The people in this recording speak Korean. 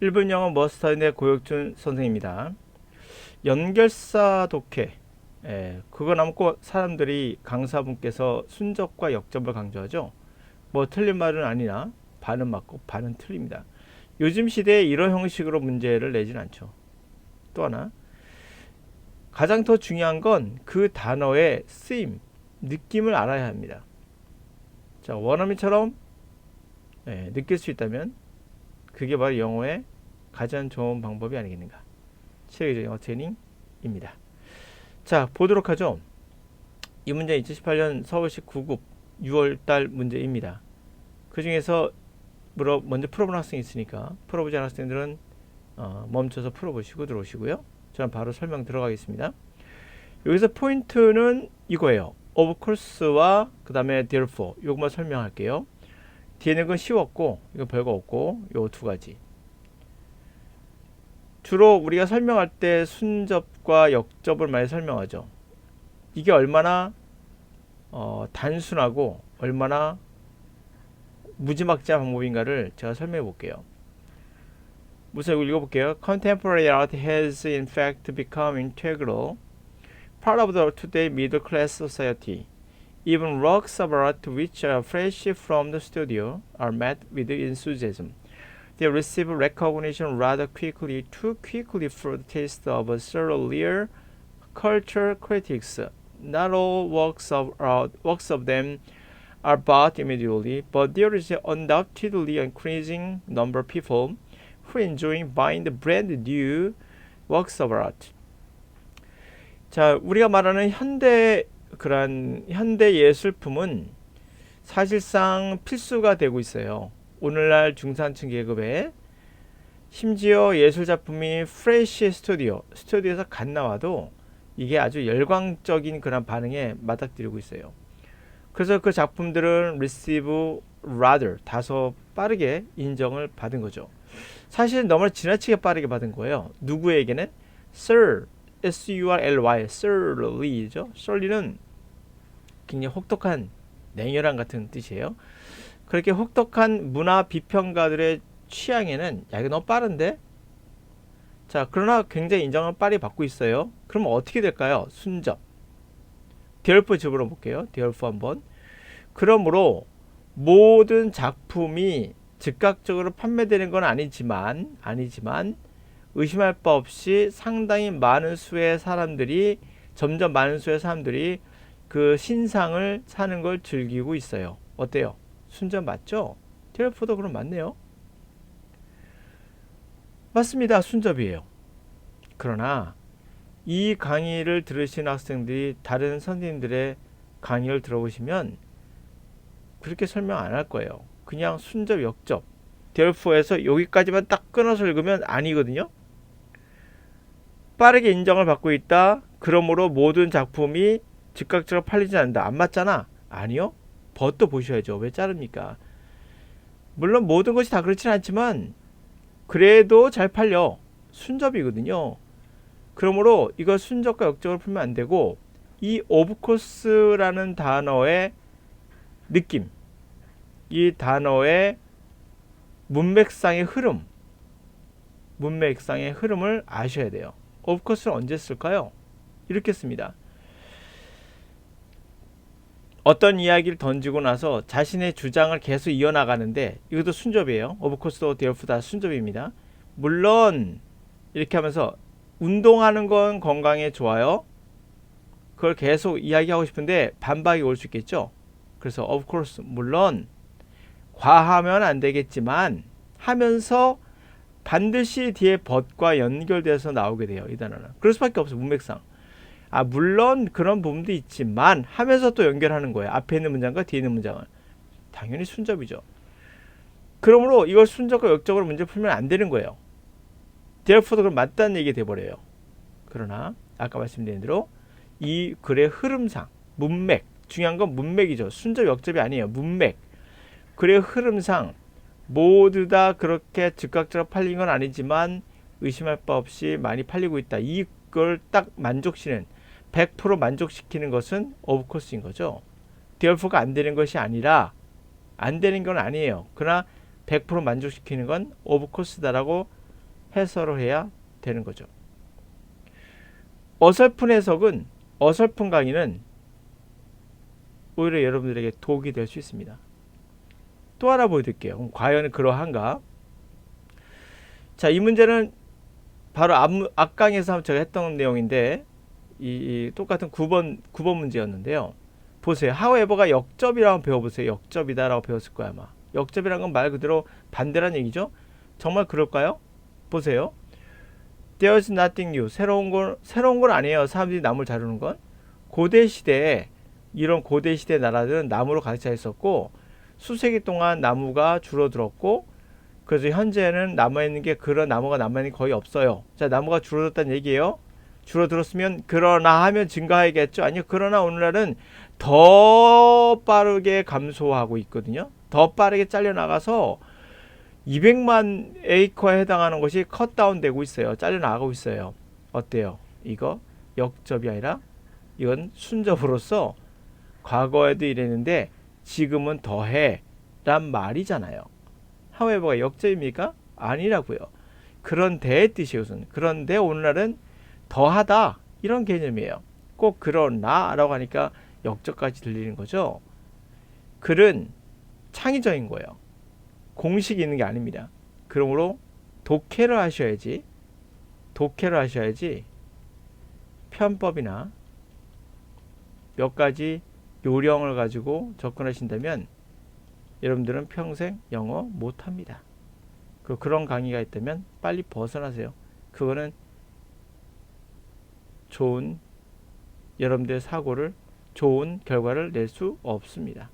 일본 영어 머스터인의 고혁준 선생입니다. 연결사 독해. 예, 그거 남고 사람들이 강사분께서 순접과 역접을 강조하죠. 뭐 틀린 말은 아니나 반은 맞고 반은 틀립니다. 요즘 시대에 이런 형식으로 문제를 내진 않죠. 또 하나 가장 더 중요한 건 그 단어의 쓰임, 느낌을 알아야 합니다. 자, 원어민처럼 예, 느낄 수 있다면 그게 바로 영어의 가장 좋은 방법이 아니겠는가. 세계적 영어 트레이닝입니다. 자, 보도록 하죠. 이 문제 2018년 서울시 9급 6월달 문제입니다. 그 중에서 물어 먼저 풀어본 학생이 있으니까 풀어보지 않은 학생들은 어, 멈춰서 풀어보시고 들어오시고요. 저는 바로 설명 들어가겠습니다. 여기서 포인트는 이거예요. of course와 그 다음에 therefore 요것만 설명할게요. 뒤에 는 건 쉬웠고 이거 별거 없고 요 두 가지. 주로 우리가 설명할 때 순접과 역접을 많이 설명하죠. 이게 얼마나 어, 단순하고 얼마나 무지막지한 방법인가를 제가 설명해 볼게요. 우선 이거 읽어볼게요. Contemporary art has in fact become integral part of the today middle class society. Even works of art which are fresh from the studio are met with enthusiasm. They receive recognition rather quickly, too quickly for the taste of surreal culture critics. Not all works of art, works of them are bought immediately, but there is undoubtedly an increasing number of people who enjoy buying the brand new works of art. 자, 우리가 말하는 현대 그런 현대 예술품은 사실상 필수가 되고 있어요. 오늘날 중산층 계급에 심지어 예술 작품이 프레시 스튜디오, 스튜디오에서 갓 나와도 이게 아주 열광적인 그런 반응에 맞닥뜨리고 있어요. 그래서 그 작품들은 receive rather 다소 빠르게 인정을 받은 거죠. 사실 너무 지나치게 빠르게 받은 거예요. 누구에게는 sir, s-u-r-l-y, sirly죠. sirly는 굉장히 혹독한 냉혈한 같은 뜻이에요. 그렇게 혹독한 문화 비평가들의 취향에는 야 이거 너무 빠른데? 자 그러나 굉장히 인정을 빨리 받고 있어요. 그럼 어떻게 될까요? 순접. 디얼프 집으로 볼게요. 디얼프 한번. 그러므로 모든 작품이 즉각적으로 판매되는 건 아니지만 아니지만 의심할 바 없이 상당히 많은 수의 사람들이 점점 많은 수의 사람들이 그 신상을 사는 걸 즐기고 있어요 어때요 순접 맞죠? 디얼프도 그럼 맞네요 맞습니다. 순접이에요. 그러나 이 강의를 들으신 학생들이 다른 선생님들의 강의를 들어보시면 그렇게 설명 안 할 거예요. 그냥 순접, 역접. 델프에서 여기까지만 딱 끊어서 읽으면 아니거든요. 빠르게 인정을 받고 있다. 그러므로 모든 작품이 즉각적으로 팔리지 않는다. 안 맞잖아. 아니요. 벗도 보셔야죠. 왜 자릅니까? 물론 모든 것이 다 그렇진 않지만 그래도 잘 팔려. 순접이거든요. 그러므로 이거 순접과 역접을 풀면 안 되고 이 오브코스라는 단어의 느낌, 이 단어의 문맥상의 흐름, 문맥상의 흐름을 아셔야 돼요. 오브코스를 언제 쓸까요? 이렇게 씁니다. 어떤 이야기를 던지고 나서 자신의 주장을 계속 이어나가는데 이것도 순접이에요. 오브코스도 데어프 다 순접입니다. 물론 이렇게 하면서 운동하는 건 건강에 좋아요. 그걸 계속 이야기하고 싶은데 반박이 올 수 있겠죠. 그래서 course 물론 과하면 안 되겠지만 하면서 반드시 뒤에 벗과 연결돼서 나오게 돼요. 이 단어는. 그럴 수밖에 없어 문맥상. 아 물론 그런 부분도 있지만 하면서 또 연결하는 거예요. 앞에 있는 문장과 뒤에 있는 문장을. 당연히 순접이죠. 그러므로 이걸 순접과 역접으로 문제 풀면 안 되는 거예요. therefore 그럼 맞다는 얘기 돼버려요. 그러나 아까 말씀드린 대로 이 글의 흐름상 문맥 중요한 건 문맥이죠. 순접 역접이 아니에요. 문맥 글의 흐름상 모두 다 그렇게 즉각적으로 팔린 건 아니지만 의심할 바 없이 많이 팔리고 있다. 이걸 딱 만족시는 100% 만족시키는 것은 오브코스인 거죠. 디얼프가 안 되는 것이 아니라 안 되는 건 아니에요. 그러나 100% 만족시키는 건 오브코스다라고 해설을 해야 되는 거죠. 어설픈 해석은 어설픈 강의는 오히려 여러분들에게 독이 될 수 있습니다. 또 하나 보여드릴게요. 과연 그러한가? 자, 이 문제는 바로 앞, 앞강에서 제가 했던 내용인데 이, 이 똑같은 9번 9번 문제였는데요. 보세요. 하웨버가 역접이라고 배워보세요. 역접이다라고 배웠을 거야 아마. 역접이란 건 말 그대로 반대란 얘기죠. 정말 그럴까요? 보세요. There's nothing new. 새로운 건 새로운 건 아니에요. 사람들이 나무를 다루는 건 고대 시대에 이런 고대 시대 나라들은 나무로 가득 차 있었고 수세기 동안 나무가 줄어들었고 그래서 현재는 남아 있는 게 그런 나무가 남아 있는 게 거의 없어요. 자, 나무가 줄어들었다는 얘기예요. 줄어들었으면 그러나 하면 증가하겠죠. 아니요. 그러나 오늘날은 더 빠르게 감소하고 있거든요. 더 빠르게 잘려 나가서 200만 에이커에 해당하는 것이 컷다운 되고 있어요. 잘려 나가고 있어요. 어때요? 이거 역접이 아니라 이건 순접으로서 과거에도 이랬는데 지금은 더해 란 말이잖아요. 하웨버가 역접입니까? 아니라고요. 그런데의 뜻이 우선. 그런데 오늘날은 더하다 이런 개념이에요. 꼭 그러나라고 하니까 역접까지 들리는 거죠. 글은 창의적인 거예요. 공식이 있는 게 아닙니다. 그러므로 독해를 하셔야지 독해를 하셔야지 편법이나 몇 가지 요령을 가지고 접근하신다면 여러분들은 평생 영어 못합니다. 그 그런 강의가 있다면 빨리 벗어나세요. 그거는 좋은 여러분들의 사고를 좋은 결과를 낼 수 없습니다.